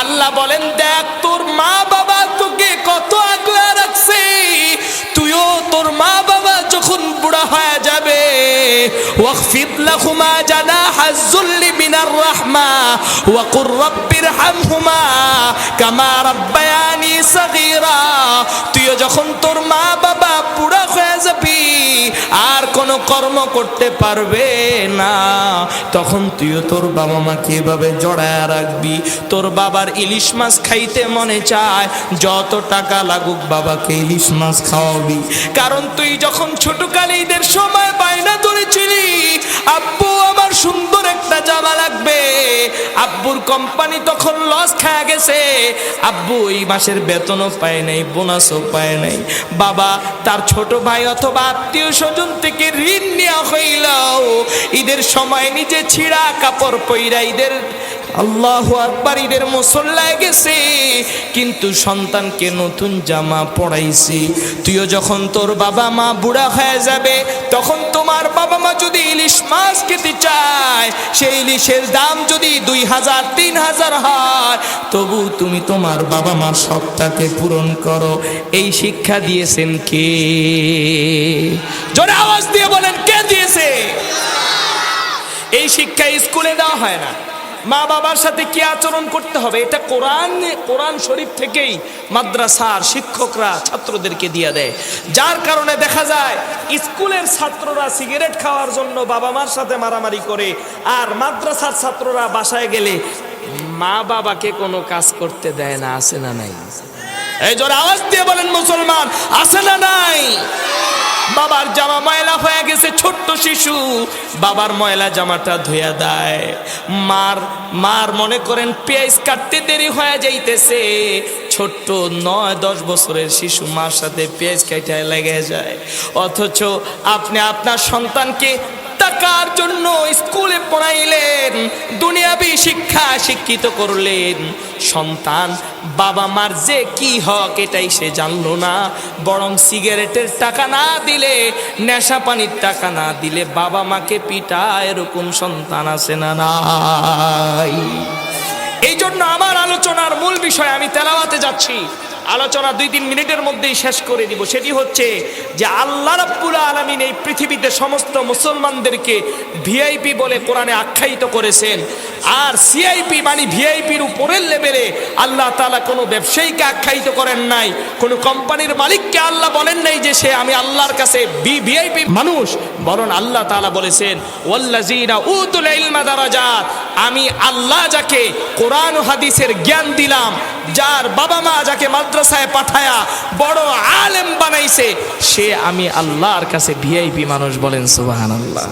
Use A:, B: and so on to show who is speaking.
A: আল্লাহ বলেন, দেখ, তোর মা বাবা তোকে কত আগলা রাখছে। তুইও তোর মা বাবা যখন বুড়া হয়ে যাবে ওয়াকফিদ লাহুমা জানা হাজুল্লি মিনার রাহমা, ওয়া কুর রাব্বির হামহুমা, কামা রাব্বায়ানি কোনো কর্ম করতে পারবে না। তখন তুইও তোর বাবা মাকে এভাবে জড়ায় রাখবি। তোর বাবার ইলিশ মাছ খাইতে মনে চায়। যত টাকা লাগুক বাবাকে ইলিশ মাছ খাওয়াবি। কারণ তুই যখন ছোটকালে ঈদের সময় বায়না ধরেছিলি, আব্বু আমার সুন্দর একটা আব্বুর কোম্পানি তখন লস খায় গেছে। আব্বু এই মাসের বেতনও পায় নাই বোনাসও পায় নাই। বাবা, তার ছোট ভাই অথবা আত্মীয় স্বজন থেকে ঋণ নেওয়া হইল। ঈদের সময় নিজে ছিঁড়া কাপড় পইরা ঈদের আল্লাহ আকবার ঈদের মুসল্লায় গেছে। কিন্তু সন্তানকে নতুন জামা পড়াইছি। তুইও যখন তোর বাবা মা বুড়া হয়ে যাবে, তখন তোমার বাবা মা যদি ইলিশ মাছ খেতে চায় সেই ইলিশের দাম যদি দুই হাজার, তিন হাজার হয়, তবু তুমি তোমার বাবা মার সবটাকে পূরণ করো। এই শিক্ষা দিয়েছেন কে? জোরে আওয়াজ দিয়ে বলেন, কে দিয়েছে? এই শিক্ষা স্কুলে দেওয়া হয় না। মা বাবার সাথে কি আচরণ করতে হবে? এটা কোরআন কোরআন শরীফ থেকেই মাদ্রাসার শিক্ষকরা ছাত্রদেরকে দিয়ে দেয়। যার কারণে দেখা যায়, স্কুলের ছাত্ররা সিগারেট খাওয়ার জন্য বাবা মার সাথে মারামারি করে, আর মাদ্রাসার ছাত্ররা বাসায় গেলে মা বাবাকে কোনো কাজ করতে দেয় না, আছে না নাই? এই জোর আওয়াজ দিয়ে বলেন মুসলমান, আছে না নাই? বাবার জামা ময়লা শিশু, বাবার ময়লা জামাটা ধুয়া দেয়। মার মার মনে করেন পেঁয়াজ কাটতে দেরি হয়ে যাইতেছে। ছোট্ট নয়, দশ বছরের শিশু মার সাথে পেঁয়াজ কাটায় লেগে যায়। অথচ আপনি আপনার সন্তানকে টাকার জন্য স্কুলে পড়াইলেন। দুনিয়াবি শিক্ষা শিক্ষিত করলেন। সন্তান, বাবা মার যে কি হক এটাই সে জানলো না। বরং সিগারেটের টাকা না দিলে, নেশা পানির টাকা না দিলে বাবা মাকে পিটা এরকম সন্তান আছে না এই জন্য আমার আলোচনার মূল বিষয় আমি তেলাওয়াতে যাচ্ছি। আলোচনা দুই তিন মিনিটের মধ্যেই শেষ করে দিব। সেটি হচ্ছে যে আল্লাহ রাব্বুল আলামিন এই পৃথিবীতে সমস্ত মুসলমানদেরকে ভিআইপি বলে কোরআনে আখ্যায়িত করেছেন। আর সিআইপি মানে ভিআইপির উপরের লেভেলে আল্লাহ তালা কোনো ব্যবসায়ীকে আখ্যায়িত করেন নাই, কোনো কোম্পানির মালিককে আল্লাহ বলেন নাই যে সে আমি আল্লাহর কাছে বি ভিআইপি মানুষ। বরং আল্লাহ তালা বলেছেন, ওয়াল্লাযিনা উতুল ইলমা দারাজাত আমি আল্লাহ যাকে কোরআন হাদিসের জ্ঞান দিলাম, যার বাবা মা যাকে মাদ্রাসায় পাঠায়া বড় আলেম বানাইছে সে আমি আল্লাহর কাছে ভিআইপি মানুষ বলেন সুবহানাল্লাহ।